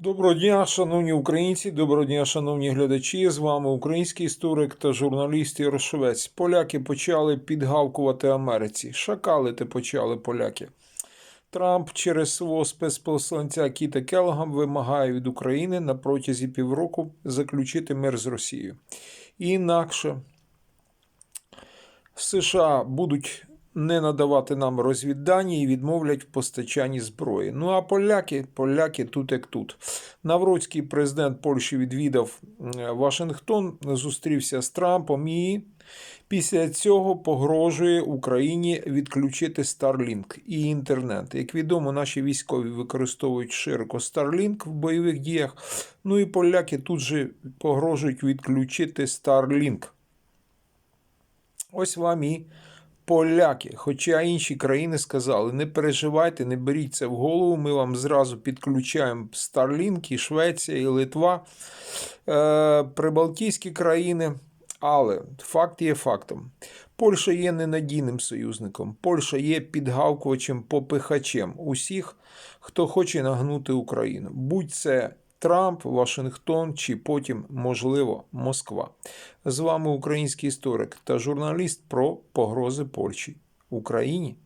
Доброго дня, шановні українці, доброго дня, шановні глядачі. З вами український історик та журналіст Ярошовець. Поляки почали підгавкувати Америці. Шакалити почали поляки. Трамп через свого спецпосланця Кіта Келлога вимагає від України на протязі півроку заключити мир з Росією. Інакше США будуть не надавати нам розвіддані і відмовлять в постачанні зброї. Ну а поляки, поляки тут як тут. Навроцький президент Польщі відвідав Вашингтон, зустрівся з Трампом і після цього погрожує Україні відключити Starlink і інтернет. Як відомо, наші військові використовують широко Starlink в бойових діях. Ну і поляки тут же погрожують відключити Starlink. Ось вам і поляки. Хоча інші країни сказали: не переживайте, не беріть це в голову. Ми вам зразу підключаємо Starlink, і Швеція, і Литва, е, Прибалтійські країни. Але факт є фактом. Польща є ненадійним союзником. Польща є підгавкувачем, попихачем усіх, хто хоче нагнути Україну. Будь це Трамп, Вашингтон чи потім, можливо, Москва. З вами український історик та журналіст про погрози Польщі Україні.